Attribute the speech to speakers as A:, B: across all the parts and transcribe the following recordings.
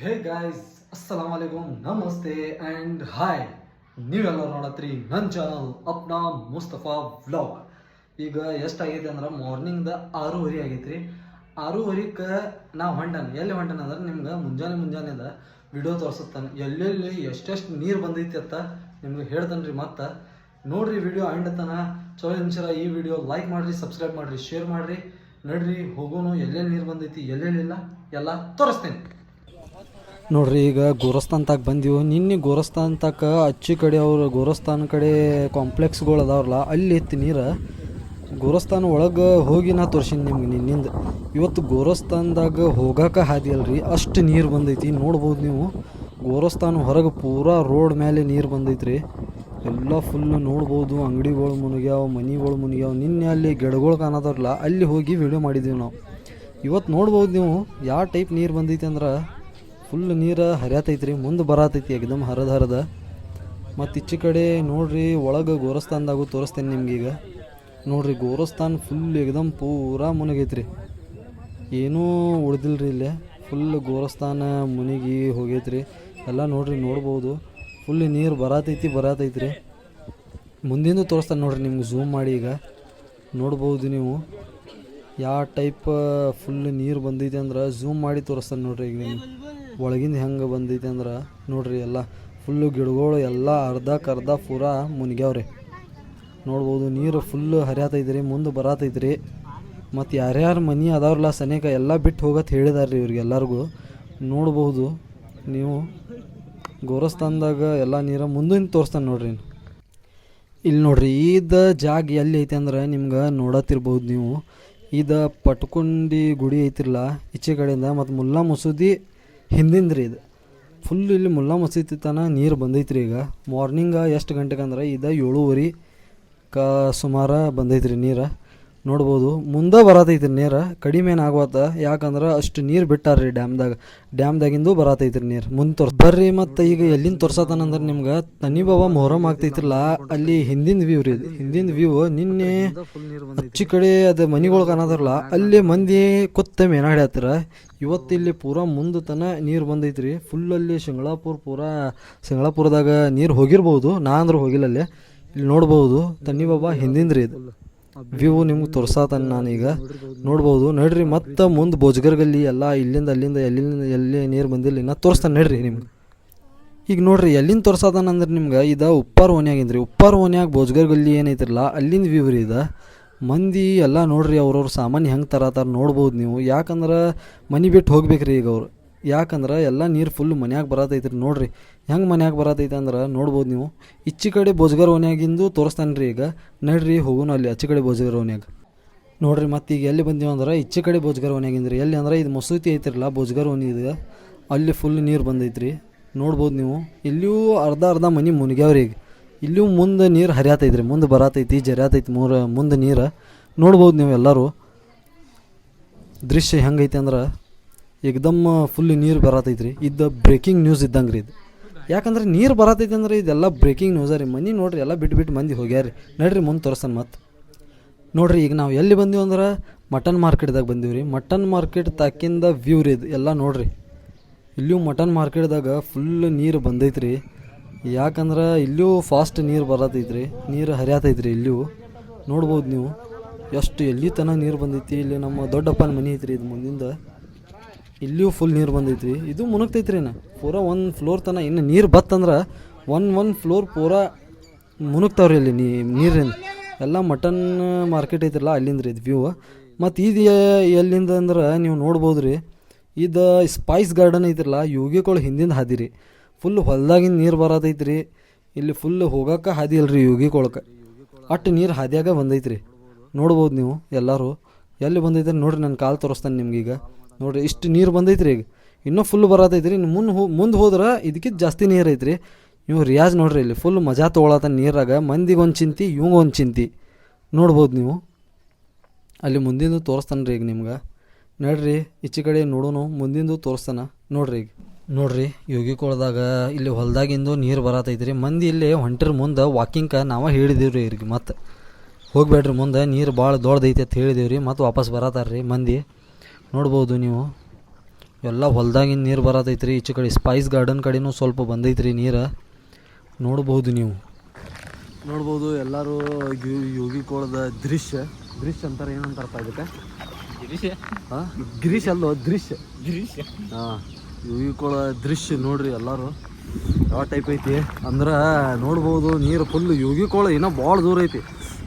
A: Hey guys ಅಸ್ಸಲಾಮ್ ಅಲೈಕುಮ್ ನಮಸ್ತೆ and hi ನೀವೆಲ್ಲ ನೋಡತ್ರಿ ನನ್ನ ಚಾನಲ್ ಅಪ್ನಾ ಮುಸ್ತಫಾ ವ್ಲಾಗ್ ಈಗ ಎಷ್ಟಾಗೈತೆ ಅಂದ್ರೆ ಮಾರ್ನಿಂಗ್ದ ಆರೂವರೆ ಆಗೈತ್ರಿ. ಆರೂವರೆಗೆ ನಾ ಹೊಂಡನ ಎಲ್ಲಿ ಹೊಂಡನ ಅಂದ್ರೆ ನಿಮ್ಗೆ ಮುಂಜಾನೆ ಮುಂಜಾನೆದ ವಿಡಿಯೋ ತೋರಿಸುತ್ತಾನೆ. ಎಲ್ಲೆಲ್ಲಿ ಎಷ್ಟೆಷ್ಟು ನೀರು ಬಂದೈತಿ ಅಂತ ನಿಮ್ಗೆ ಹೇಳ್ತಾನೆ ರೀ ಮತ್ತೆ. ನೋಡ್ರಿ ವಿಡಿಯೋ ಅಂಡತನ ಚಲೋ ನಿಮಿಷ ಈ ವಿಡಿಯೋ ಲೈಕ್ ಮಾಡಿರಿ ಸಬ್ಸ್ಕ್ರೈಬ್ ಮಾಡಿರಿ ಶೇರ್ ಮಾಡಿರಿ. ನಡ್ರಿ, ಹೋಗೋನು ಎಲ್ಲೆಲ್ಲಿ ನೀರು ಬಂದೈತಿ ಎಲ್ಲೆಲ್ಲಿಲ್ಲ ಎಲ್ಲ ತೋರಿಸ್ತೇನೆ. ನೋಡ್ರಿ, ಈಗ ಗೋರಸ್ತಾನ್ ತಾಕ್ ಬಂದೀವಿ, ನಿನ್ನೆ ಗೋರಸ್ತಾನ್ ತಾಕ ಅಚ್ಚಿ ಕಡೆ ಅವ್ರ ಗೋರಸ್ತಾನ್ ಕಡೆ ಕಾಂಪ್ಲೆಕ್ಸ್ಗಳು ಅದಾವ್ರಲ್ಲ, ಅಲ್ಲಿ ಇತ್ತು ನೀರು ಗೋರಸ್ತಾನ್ ಒಳಗೆ ಹೋಗಿ ನಾ ತೋರ್ಸಿನಿ ನಿಮ್ಗೆ ನಿನ್ನಿಂದ. ಇವತ್ತು ಗೋರಸ್ಥಾನದಾಗ ಹೋಗಾಕ ಹಾದಿ ಅಲ್ರಿ ಅಷ್ಟು ನೀರು ಬಂದೈತಿ, ನೋಡ್ಬೋದು ನೀವು. ಗೋರಸ್ತಾನ್ ಹೊರಗೆ ಪೂರಾ ರೋಡ್ ಮೇಲೆ ನೀರು ಬಂದೈತ್ರಿ. ಎಲ್ಲ ಫುಲ್ ನೋಡ್ಬೋದು, ಅಂಗಡಿಗಳು ಮುನಿಗ್ಯಾವ, ಮನಿಗಳು ಮುನಿಗ್ಯಾವ, ನಿನ್ನೆ ಅಲ್ಲಿ ಗಿಡಗಳು ಕಾಣೋದಾರಲ್ಲ ಅಲ್ಲಿ ಹೋಗಿ ವಿಡಿಯೋ ಮಾಡಿದ್ದೀವಿ ನಾವು. ಇವತ್ತು ನೋಡ್ಬೋದು ನೀವು ಯಾವ ಟೈಪ್ ನೀರು ಬಂದೈತಿ ಅಂದ್ರೆ ಫುಲ್ ನೀರು ಹರಿಯತೈತ್ರಿ, ಮುಂದೆ ಬರತೈತಿ ಎಕ್ದಮ್ ಹರದ ಹರದ. ಮತ್ತು ಈಚೆ ಕಡೆ ನೋಡ್ರಿ, ಒಳಗೆ ಗೋರಸ್ತಾನ್ದಾಗೂ ತೋರಿಸ್ತೇನೆ ನಿಮ್ಗೀಗ. ನೋಡ್ರಿ ಗೋರಸ್ತಾನ್ ಫುಲ್ ಎಕ್ದಮ್ ಪೂರಾ ಮುನಗೈತ್ರಿ. ಏನೂ ಉಳ್ದಿಲ್ರಿ ಇಲ್ಲೇ. ಫುಲ್ ಗೋರಸ್ತಾನ ಮುನಿಗಿ ಹೋಗೈತ್ರಿ. ಎಲ್ಲ ನೋಡ್ರಿ, ನೋಡ್ಬೋದು. ಫುಲ್ ನೀರು ಬರತೈತಿ, ಬರತೈತ್ರಿ. ಮುಂದಿಂದು ತೋರಿಸ್ತಾನೆ ನೋಡ್ರಿ ನಿಮ್ಗೆ ಝೂಮ್ ಮಾಡಿ ಈಗ. ನೋಡ್ಬೋದು ನೀವು. ಯಾವ ಟೈಪ್ ಫುಲ್ ನೀರು ಬಂದೈತೆ ಅಂದ್ರೆ ಝೂಮ್ ಮಾಡಿ ತೋರಿಸ್ತಾನೆ ನೋಡ್ರಿ ಈಗ ನಿಮ್ಗೆ. ಒಳಗಿಂದ ಹೆಂಗೆ ಬಂದೈತೆ ಅಂದ್ರೆ, ನೋಡ್ರಿ ಎಲ್ಲ ಫುಲ್ಲು ಗಿಡಗಳು ಎಲ್ಲ ಅರ್ಧಕ್ಕರ್ಧ ಪೂರಾ ಮುನ್ಗ್ಯಾವ್ರಿ. ನೋಡ್ಬೋದು ನೀರು ಫುಲ್ಲು ಹರಿಯತೈತ್ರಿ, ಮುಂದೆ ಬರತೈತ್ರಿ. ಮತ್ತು ಯಾರ್ಯಾರು ಮನೆ ಅದಾವ್ರಲ್ಲ ಸನೇಕ ಎಲ್ಲ ಬಿಟ್ಟು ಹೋಗತ್ತೆ ಹೇಳಿದಾರೆ ರೀ ಇವ್ರಿಗೆ ಎಲ್ಲರಿಗೂ. ನೋಡ್ಬೋದು ನೀವು ಗೋರಸ್ತಾನದಾಗ ಎಲ್ಲ ನೀರು ಮುಂದಿನ ತೋರಿಸ್ತಾನೆ ನೋಡ್ರಿ ಇಲ್ಲಿ ನೋಡ್ರಿ, ಈದ ಜಾಗ ಎಲ್ಲಿ ಐತೆ ಅಂದ್ರೆ ನಿಮ್ಗೆ ನೋಡತ್ತಿರ್ಬೋದು ನೀವು. ಇದು ಪಟ್ಕೊಂಡಿ ಗುಡಿ ಐತಿರಲ್ಲ ಈಚೆ ಕಡೆಯಿಂದ ಮತ್ತು ಮುಲ್ಲಾ ಮಸೂದಿ ಹಿಂದಿಂದ ರೀ ಇದು. ಫುಲ್ ಇಲ್ಲಿ ಮುಲ್ಲಾ ಮಸೀದಿ ತನ ನೀರು ಬಂದೈತ್ರಿ ಈಗ. ಮಾರ್ನಿಂಗ ಎಷ್ಟು ಗಂಟೆಗೆ ಅಂದ್ರೆ ಇದು ಏಳುವರೆ ಕ ಬಂದೈತೆ ರೀ ನೀರು. ನೋಡ್ಬೋದು. ಮುಂದೆ ಬರತೈತಿ ನೀರು. ಕಡಿಮೆ ಏನಾಗುವತ್ತ? ಯಾಕಂದ್ರೆ ಅಷ್ಟು ನೀರು ಬಿಟ್ಟಾರ್ರಿ ಡ್ಯಾಮ್ದಾಗ. ಡ್ಯಾಮ್ದಾಗಿಂದು ಬರತೈತಿ ನೀರು. ಮುಂದೆ ತೋರ್ಸ್ ಬರ್ರಿ ಮತ್ತು ಈಗ ಎಲ್ಲಿಂದ ತೋರ್ಸತಾನಂದ್ರೆ ನಿಮ್ಗೆ ತನಿ ಬಾಬಾ ಮೊಹರಂ ಆಗ್ತೈತ್ರಲ್ಲ, ಅಲ್ಲಿ ಹಿಂದಿನ ವ್ಯೂ ರೀ. ಹಿಂದಿನ ವ್ಯೂ ನಿನ್ನೆ ಹಚ್ಚಿ ಕಡೆ ಅದು ಮನಿಗಳು ಕಾಣೋದ್ರಲ್ಲ ಅಲ್ಲಿ ಮಂದಿ ಕೊತ್ತ ಮೇನಾಡ್ಯಾತ್ರ ಇವತ್ತು ಇಲ್ಲಿ ಪೂರಾ ಮುಂದೆ ತನ ನೀರು ಬಂದೈತ್ರಿ. ಫುಲ್ ಅಲ್ಲಿ ಶಿಂಗಳಾಪುರ ಪೂರಾ ಶಿಂಗಳಾಪುರದಾಗ ನೀರು ಹೋಗಿರ್ಬೋದು. ನಾ ಅಂದ್ರೆ ಹೋಗಿಲ್ಲ ಅಲ್ಲಿ ಇಲ್ಲಿ ನೋಡ್ಬೋದು. ತನ್ನಿ ಬಾಬಾ ಹಿಂದಿಂದ ರೀ ಇದು. ವ್ಯೂ ನಿಮ್ಗೆ ತೋರ್ಸಾತನ್ ನಾನೀಗ. ನೋಡ್ಬೋದು, ನಡ್ರಿ, ಮತ್ತೆ ಮುಂದೆ ಭೋಜ್ಗರ್ಗಲ್ಲಿ ಎಲ್ಲ ಇಲ್ಲಿಂದ ಅಲ್ಲಿಂದ, ಎಲ್ಲಿಂದ, ಎಲ್ಲಿ ನೀರು ಬಂದಿಲ್ಲ ನಾ ತೋರಿಸ್ತಾನೆ ನಡ್ರಿ ನಿಮ್ಗೆ. ಈಗ ನೋಡ್ರಿ, ಎಲ್ಲಿಂದ ತೋರ್ಸಾತಾನ ಅಂದ್ರೆ ನಿಮ್ಗೆ ಇದು ಉಪ್ಪಾರ ಓನ್ಯಾಗಿಂದ ರೀ ಉಪ್ಪಾರ ಓನ್ಯಾಗ ಭೋಜ್ಗರ್ ಗಲ್ಲಿ ಏನೈತಿರಲ್ಲ ಅಲ್ಲಿಂದ ವ್ಯೂ ರೀ ಇದು. ಮಂದಿ ಎಲ್ಲ ನೋಡ್ರಿ ಅವ್ರವ್ರ ಸಾಮಾನ್ಯ ಹೆಂಗೆ ತರತಾರ ನೋಡ್ಬೋದು ನೀವು. ಯಾಕಂದ್ರೆ ಮನೆ ಬಿಟ್ಟು ಹೋಗ್ಬೇಕ್ರಿ ಈಗ ಅವ್ರು. ಯಾಕಂದ್ರೆ ಎಲ್ಲ ನೀರು ಫುಲ್ ಮನ್ಯಾಗ ಬರತೈತ್ರಿ ನೋಡ್ರಿ. ಹೆಂಗೆ ಮನ್ಯಾಗ ಬರತೈತೆ ಅಂದ್ರೆ ನೋಡ್ಬೋದು ನೀವು. ಇಚ್ಚಿ ಕಡೆ ಬೋಜ್ಗರ್ ಓನ್ಯಾಗಿಂದು ತೋರಿಸ್ತಾನೆ ರೀ ಈಗ. ನಡ್ರಿ ಹೋಗೋಣ ಅಲ್ಲಿ ಅಚ್ಚಿ ಕಡೆ ಬೋಜ್ಗರ್ ಓನ್ಯಾಗ ನೋಡ್ರಿ ಮತ್ತೆ ಈಗ ಎಲ್ಲಿ ಬಂದೀವಿ ಅಂದ್ರೆ ಇಚ್ಚಿ ಕಡೆ ಬೋಜ್ಗರ್ ಓನ್ಯಾಗಿಂದ್ರಿ ಎಲ್ಲಿ ಅಂದ್ರೆ ಇದು ಮಸೂತಿ ಐತಿರಲ್ಲ ಬೋಜ್ಗರ್ ಓಣಿ ಇದು ಅಲ್ಲಿ ಫುಲ್ ನೀರು ಬಂದೈತ್ರಿ. ನೋಡ್ಬೋದು ನೀವು. ಇಲ್ಲಿಯೂ ಅರ್ಧ ಅರ್ಧ ಮನೆ ಮುನಿಗ್ಯಾವ್ರಿ ಈಗ. ಇಲ್ಲಿಯೂ ಮುಂದೆ ನೀರು ಹರಿಯತೈತ್ರಿ. ಮುಂದೆ ಬರತೈತಿ, ಜರಿಯತೈತಿ, ಮೂರ ಮುಂದೆ ನೀರು. ನೋಡ್ಬೋದು ನೀವು ಎಲ್ಲರೂ. ದೃಶ್ಯ ಹೆಂಗೈತೆ ಅಂದ್ರೆ ಏಕ್ದಮ್ ಫುಲ್ ನೀರು ಬರತೈತ್ರಿ. ಇದು ಬ್ರೇಕಿಂಗ್ ನ್ಯೂಸ್ ಇದ್ದಂಗೆ ರೀ ಇದು. ಯಾಕಂದ್ರೆ ನೀರು ಬರತೈತಿ ಅಂದ್ರೆ ಇದೆಲ್ಲ ಬ್ರೇಕಿಂಗ್ ನ್ಯೂಸ ರೀ. ಮನೆ ನೋಡ್ರಿ, ಎಲ್ಲ ಬಿಟ್ಟು ಬಿಟ್ಟು ಮಂದಿ ಹೋಗ್ಯಾರಿ ನಡ್ರಿ ಮುಂದೆ ತೋರಿಸನ್ ಮತ್ತು ನೋಡ್ರಿ, ಈಗ ನಾವು ಎಲ್ಲಿ ಬಂದೀವಿ ಅಂದ್ರೆ ಮಟನ್ ಮಾರ್ಕೆಟ್ದಾಗ ಬಂದೀವಿ ರೀ. ಮಟನ್ ಮಾರ್ಕೆಟ್ ತಾಕಿಂದ ವ್ಯೂ ರೀ ಇದು. ಎಲ್ಲ ನೋಡ್ರಿ. ಇಲ್ಲಿಯೂ ಮಟನ್ ಮಾರ್ಕೆಟ್ದಾಗ ಫುಲ್ ನೀರು ಬಂದೈತ್ರಿ. ಯಾಕಂದ್ರೆ ಇಲ್ಲಿಯೂ ಫಾಸ್ಟ್ ನೀರು ಬರತೈತ್ರಿ. ನೀರು ಹರಿಯತೈತ್ರಿ ಇಲ್ಲಿಯೂ. ನೋಡ್ಬೋದು ನೀವು. ಎಷ್ಟು ಎಲ್ಲಿ ತನಕ ನೀರು ಬಂದೈತಿ. ಇಲ್ಲಿ ನಮ್ಮ ದೊಡ್ಡಪ್ಪನ ಮನೆ ಐತ್ರಿ ಇದು ಮುಂದಿಂದ. ಇಲ್ಲಿಯೂ ಫುಲ್ ನೀರು ಬಂದೈತ್ರಿ. ಇದು ಮುನುಗ್ತೈತ್ರಿ ನಾ ಪೂರಾ ಒಂದು ಫ್ಲೋರ್ ತನಕ ಇನ್ನು ನೀರು ಬತ್ತಂದ್ರೆ ಒನ್ ಒನ್ ಫ್ಲೋರ್ ಪೂರಾ ಮುನುಗ್ತಾವ್ರಿ ಇಲ್ಲಿ ನೀ ನೀರಿನ. ಎಲ್ಲ ಮಟನ್ ಮಾರ್ಕೆಟ್ ಐತ್ರಲ್ಲ ಅಲ್ಲಿಂದ ರೀ ಇದು ವ್ಯೂ ಮತ್ತು ಇದು ಎಲ್ಲಿಂದ ಅಂದ್ರೆ ನೀವು ನೋಡ್ಬೋದು ರೀ ಇದು ಸ್ಪೈಸ್ ಗಾರ್ಡನ್ ಐತ್ರಲ್ಲ ಯೋಗಿಗಳು ಹಿಂದಿಂದ ಹಾದಿರಿ. ಫುಲ್ ಹೊಲ್ದಾಗಿಂದ ನೀರು ಬರತೈತ್ರಿ. ಇಲ್ಲಿ ಫುಲ್ ಹೋಗೋಕೆ ಹಾದಿ ಅಲ್ರಿ ಯೋಗಿಕೊಳಕ್ಕೆ ಅಟ್ಟು ನೀರು ಹಾದಿಯಾಗ ಬಂದೈತ್ರಿ. ನೋಡ್ಬೋದು ನೀವು ಎಲ್ಲರೂ. ಎಲ್ಲಿ ಬಂದೈತೆ ನೋಡ್ರಿ ನನ್ನ ಕಾಲು ತೋರಿಸ್ತಾನೆ ನಿಮ್ಗೀಗ. ನೋಡ್ರಿ, ಇಷ್ಟು ನೀರು ಬಂದೈತ್ರಿ ಈಗ. ಇನ್ನೂ ಫುಲ್ ಬರತೈತ್ರಿ. ಇನ್ನು ಮುಂದೆ ಹೋ ಮುಂದೆ ಹೋದ್ರೆ ಇದಕ್ಕಿಂತ ಜಾಸ್ತಿ ನೀರು ಐತ್ರಿ. ನೀವು ರಿಯಾಜ್ ನೋಡ್ರಿ ಇಲ್ಲಿ ಫುಲ್ ಮಜಾ ತೊಗೊಳತ್ತ ನೀರಾಗ. ಮಂದಿಗೆ ಒಂದು ಚಿಂತಿ ಇವಂಗ ಒಂದು ಚಿಂತಿ. ನೋಡ್ಬೋದು ನೀವು. ಅಲ್ಲಿ ಮುಂದಿಂದು ತೋರಿಸ್ತಾನೆ ರೀ ಈಗ ನಿಮ್ಗೆ. ನೋಡ್ರಿ, ಈಚೆ ಕಡೆ ನೋಡೋನು. ಮುಂದಿಂದು ತೋರಿಸ್ತಾನ. ನೋಡ್ರಿ ಈಗ. ನೋಡ್ರಿ, ಯೋಗಿ ಕೊಳದಾಗ ಇಲ್ಲಿ ಹೊಲ್ದಾಗಿಂದು ನೀರು ಬರತೈತ್ರಿ. ಮಂದಿ ಇಲ್ಲಿ ಹೊಂಟ್ರ ಮುಂದೆ ವಾಕಿಂಗ್ ನಾವು ಹೇಳಿದೀವಿ ರೀ ಇವ್ರಿಗೆ ಮತ್ತೆ ಹೋಗ್ಬೇಡ್ರಿ ಮುಂದೆ. ನೀರು ಭಾಳ ದೊಡ್ಡದೈತೆ ಅಂತ ಹೇಳಿದೀವಿ ರೀ ಮತ್ತೆ ವಾಪಸ್ ರೀ ಮಂದಿ. ನೋಡ್ಬೋದು ನೀವು. ಎಲ್ಲ ಹೊಲ್ದಾಗಿನ ನೀರು ಬರತೈತ್ರಿ. ಈಚೆ ಕಡೆ ಸ್ಪೈಸ್ ಗಾರ್ಡನ್ ಕಡೆನೂ ಸ್ವಲ್ಪ ಬಂದೈತ್ರಿ ನೀರು. ನೋಡ್ಬೋದು ನೀವು. ನೋಡ್ಬೋದು ಎಲ್ಲರೂ ಯೋಗಿ ಕೋಳದ ದೃಶ್ಯ. ದೃಶ್ಯ ಅಂತಾರೆ ಏನಂತಾರಪ್ಪ ಇದಕ್ಕೆ? ಹಾಂ ಗಿರೀಶ್ ಅಲ್ಲೋ ದೃಶ್ಯ. ಹಾಂ ಯೋಗಿ ಕೋಳ ದೃಶ್ಯ ನೋಡ್ರಿ ಎಲ್ಲರೂ. ಯಾವ ಟೈಪ್ ಐತಿ? ಅಂದ್ರೆ ನೋಡ್ಬೋದು ನೀರು ಫುಲ್ ಯೋಗಿ ಕೋಳ ಇನ್ನೂ ಭಾಳ ದೂರ ಐತಿ.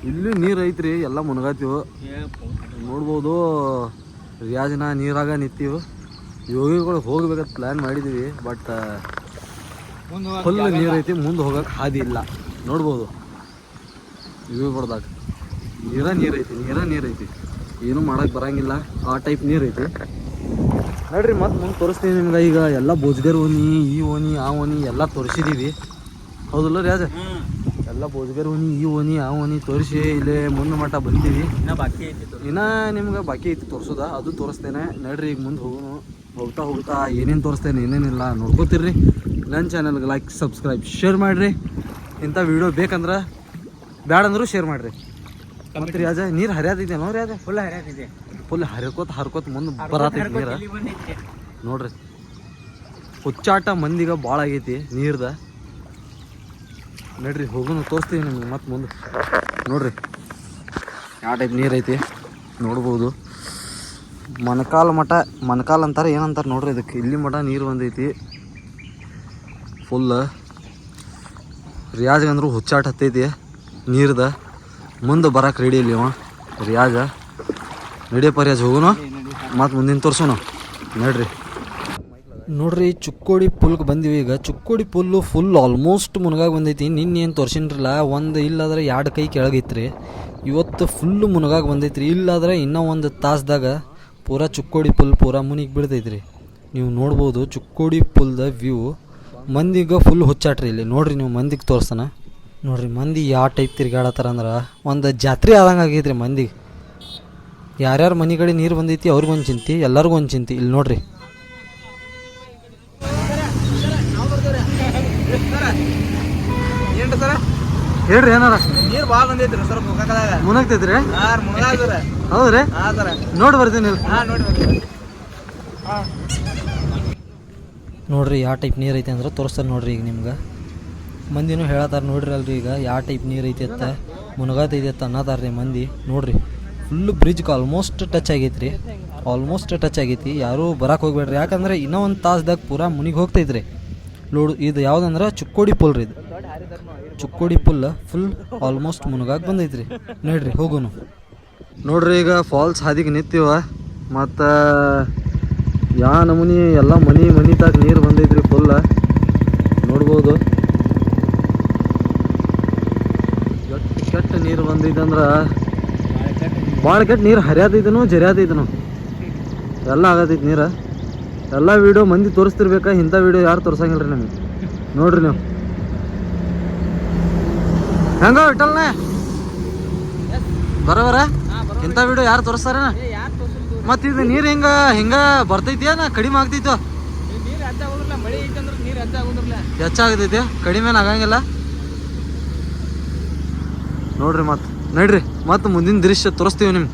A: ಇಲ್ಲಿ ನೀರು ಐತ್ರಿ ಎಲ್ಲ ಮುನಗಾತೀವಿ. ನೋಡ್ಬೋದು ರಿಯಾಜನ ನೀರಾಗ ನಿಂತೀವಿ. ಯೋಗಿಗಳು ಹೋಗ್ಬೇಕಂತ ಪ್ಲ್ಯಾನ್ ಮಾಡಿದ್ದೀವಿ ಬಟ್ ಫುಲ್ ನೀರು ಐತಿ ಮುಂದೆ ಹೋಗಕ್ಕೆ ಹಾದಿ ಇಲ್ಲ. ನೋಡ್ಬೋದು. ಯೋಗಿಗಳ್ದಾಗ ನೀರ ನೀರು ಐತಿ ನೀರ ನೀರು ಐತಿ ಏನೂ ಮಾಡಕ್ಕೆ ಬರಂಗಿಲ್ಲ. ಆ ಟೈಪ್ ನೀರು ಐತಿ ನೋಡ್ರಿ ಮತ್ತೆ ಮುಂದೆ ತೋರಿಸ್ತೀನಿ ನಿಮ್ಗೆ. ಈಗ ಎಲ್ಲ ಬೋಜ್ಗರ್ ಓನಿ ಈ ಓನಿ ಆ ಓನಿ ಎಲ್ಲ ತೋರಿಸಿದೀವಿ. ಹೌದಲ್ಲ ರಿಯಾಜ? ಎಲ್ಲ ಬೋಜ್ಗರ್ ಓನಿ ಈ ಓನಿ ಆ ಓನಿ ತೋರಿಸಿ ಇಲ್ಲಿ ಮುಂದೆ ಮಟ್ಟ ಬಂದೀವಿ. ಇನ್ನ ನಿಮ್ಗೆ ಬಾಕಿ ಐತಿ ತೋರ್ಸೋದ ಅದು ತೋರಿಸ್ತೇನೆ. ನಡ್ರಿ ಈಗ ಮುಂದೆ ಹೋಗೋಣ ಹೋಗ್ತಾ ಹೋಗ್ತಾ ಏನೇನು ತೋರಿಸ್ತೇನೆ ಏನೇನಿಲ್ಲ ನೋಡ್ಕೋತಿರ್ರಿ. ನನ್ನ ಚಾನಲ್ಗೆ ಲೈಕ್ ಸಬ್ಸ್ಕ್ರೈಬ್ ಶೇರ್ ಮಾಡಿರಿ. ಇಂಥ ವಿಡಿಯೋ ಬೇಕಂದ್ರೆ ಬ್ಯಾಡಂದ್ರು ಶೇರ್ ಮಾಡಿರಿ. ಮತ್ತೆ ಅಜ ನೀರು ನೋಡ್ರಿ ಅದೇ
B: ಫುಲ್ ಹರಿಯೋದಿದೆ.
A: ಫುಲ್ ಹರ್ಕೋತ ಹರ್ಕೋತ ಮುಂದೆ ಬರತೈತಿ ನೀರು. ನೋಡ್ರಿ. ಹುಚ್ಚಾಟ ಮಂದಿಗ ಭಾಳ ಆಗೈತಿ ನೀರ್ದ. ನಡ್ರಿ ಹೋಗೋಣ ತೋರಿಸ್ತೀವಿ ನಿಮ್ಗೆ, ಮತ್ತೆ ಮುಂದೆ. ನೋಡ್ರಿ, ಯಾವ ಟೈಪ್ ನೀರು ಐತಿ, ನೋಡ್ಬೋದು. ಮೊಣಕಾಲ ಮಠ, ಮೊಣಕಾಲ್ ಅಂತಾರೆ, ಏನಂತಾರೆ ನೋಡ್ರಿ ಇದಕ್ಕೆ. ಇಲ್ಲಿ ಮಠ ನೀರು ಬಂದೈತಿ. ಫುಲ್ ರಿಯಾಜ್ಗಂದ್ರು ಹುಚ್ಚಾಟ ಹತ್ತೈತಿ, ನೀರ್ದ. ಮುಂದೆ ಬರಕ್ಕೆ ರೆಡಿ ಇಲ್ಲಿ ಅವ, ರಿಯಾಜ. ನಡಿಯಪ್ಪ ರಿಯಾಜ್ ಹೋಗೋಣ ಮತ್ತು ಮುಂದಿನ ತೋರಿಸೋಣ ನಡ್ರಿ. ನೋಡ್ರಿ, ಚುಕ್ಕೋಡಿ ಪುಲ್ಗೆ ಬಂದಿವಿ. ಈಗ ಚುಕ್ಕೋಡಿ ಪುಲ್ಲು ಫುಲ್ ಆಲ್ಮೋಸ್ಟ್ ಮುನಗಾಗಿ ಬಂದೈತಿ. ನಿನ್ನೇನು ತೋರ್ಸಿನ್ರಲ್ಲ, ಒಂದು ಇಲ್ಲಾದ್ರೆ ಎರಡು ಕೈ ಕೆಳಗೈತ್ರಿ. ಇವತ್ತು ಫುಲ್ಲು ಮುನಗಾಗಿ ಬಂದೈತ್ರಿ. ಇಲ್ಲಾದ್ರೆ ಇನ್ನೂ ಒಂದು ತಾಸ್ದಾಗ ಪೂರಾ ಚುಕ್ಕೋಡಿ ಪುಲ್ ಪೂರಾ ಮುನಿಗೆ ಬಿಡ್ತೈತ್ರಿ ನೀವು ನೋಡ್ಬೋದು ಚುಕ್ಕೋಡಿ ಪುಲ್ದ ವ್ಯೂ ಮಂದಿಗೆ ಫುಲ್ ಹುಚ್ಚಾಟ್ರಿ ಇಲ್ಲಿ. ನೋಡ್ರಿ ನೀವು ಮಂದಿಗೆ ತೋರ್ಸನ. ನೋಡ್ರಿ, ಮಂದಿ ಯಾವ ಟೈಪ್ ತಿರ್ಗಾಡತ್ತಾರ ಅಂದ್ರೆ ಒಂದು ಜಾತ್ರೆ ಆದಂಗೆ ಆಗೈತ್ರಿ ಮಂದಿಗೆ. ಯಾರ್ಯಾರ ಮನೆ ಕಡೆ ನೀರು ಬಂದೈತಿ ಅವ್ರಿಗೊಂದು ಚಿಂತಿ, ಎಲ್ಲರಿಗೂ ಒಂದು ಚಿಂತಿ. ಇಲ್ಲಿ ನೋಡ್ರಿ
B: ಏನ್ರಿ ಸರ
A: ಹೇಳ್ರಿ ಏನಾರ?
B: ನೀರ್ ಬಾಳ ಬಂದೈತ್ರಿ ಸರ್ ಮುಖಕದಾಗ.
A: ಮುನಗ್ತೈತ್ರಿ
B: ಹಾ
A: ಹೌದ್ರಿ?
B: ಹಾ ಸರ.
A: ನೋಡಿ ಬರ್ತೀನಿ ಇಲ್ಲಿ.
B: ಹಾ ನೋಡಿ ಬರ್ತೀವಿ ಹಾ.
A: ನೋಡ್ರಿ ಯಾವ ಟೈಪ್ ನೀರು ಐತೆ ಅಂದ್ರೆ ತೋರಿಸ್ತಾರೆ ನೋಡ್ರಿ ಈಗ ನಿಮ್ಗೆ. ಮಂದಿನೂ ಹೇಳತ್ತಾರ ನೋಡ್ರಿ ಅಲ್ರಿ ಈಗ ಯಾವ ಟೈಪ್ ನೀರು ಐತೆ ಅತ್ತ ಇದೆ ಅತ್ತ ಅನ್ನತಾರ ರೀ ಮಂದಿ. ನೋಡ್ರಿ ಫುಲ್ ಬ್ರಿಡ್ಜ್ಗೆ ಆಲ್ಮೋಸ್ಟ್ ಟಚ್ ಆಗೈತ್ರಿ. ಆಲ್ಮೋಸ್ಟ್ ಟಚ್ ಆಗೈತಿ. ಯಾರೂ ಬರಕ್ಕೆ ಹೋಗ್ಬೇಡ್ರಿ. ಯಾಕಂದ್ರೆ ಇನ್ನೂ ಒಂದು ತಾಸ್ದಾಗ ಪೂರಾ ಮುನಿಗೆ ಹೋಗ್ತೈತ್ರಿ. ಲೋಡ್ ಇದು ಯಾವುದಂದ್ರೆ ಚುಕ್ಕೋಡಿ ಪೋಲ್ರಿ ರೀ ಇದು. ಚುಕ್ಕೋಡಿ ಪುಲ್ ಫುಲ್ ಆಲ್ಮೋಸ್ಟ್ ಮುನಗಾಗ ಬಂದೈತ್ರಿ. ನೋಡ್ರಿ ಹೋಗೋನು. ನೋಡ್ರಿ ಈಗ ಫಾಲ್ಸ್ ಹಾದಿಗೆ ನಿಂತೀವ ಮತ್ತು ಯಾ ನಮೂನಿ ಎಲ್ಲ ಮನಿ ಮನಿ ತಾಕ ನೀರು ಬಂದೈತ್ರಿ ಫುಲ್ ನೋಡ್ಬೋದು. ಕೆಟ್ಟ ಕೆಟ್ಟ ನೀರು ಬಂದಿದ್ದಂದ್ರೆ ಭಾಳ ಕೆಟ್ಟ ನೀರು ಹರಿಯಾದಿದ್ದನು ಜರಿಯಾದಿದ್ದನು ಎಲ್ಲ ಆಗತೈತಿ ನೀರು. ಎಲ್ಲ ವಿಡಿಯೋ ಮಂದಿ ತೋರಿಸ್ತಿರ್ಬೇಕಾ ಇಂಥ ವಿಡಿಯೋ ಯಾರು ತೋರ್ಸಂಗಿಲ್ರಿ ನಮಗೆ? ನೋಡ್ರಿ ನೀವು. ಹೆಂಗ ಇಟ್ಟಲ್ನ ಬರೋಬರ ಇಂಥ ವಿಡಿಯೋ ಯಾರು ತೋರಿಸ್ತಾರೇನ?
B: ತೋರ್ಸಿಲ್ದು
A: ಮತ್ತ ಇದು ನೀರ್ ಹಿಂಗ ಹಿಂಗ ಬರ್ತೈತಿ ನಾ ಕಡಿಮೆ ಆಗ್ತೈತೋ? ಹೆಚ್ಚಾಗತೈತಿ ಕಡಿಮೆ ಆಗಂಗಿಲ್ಲ. ನೋಡ್ರಿ ಮತ್ ನಡ್ರಿ ಮತ್ ಮುಂದಿನ ದೃಶ್ಯ ತೋರಿಸ್ತೀವಿ ನಿಮ್ಗೆ.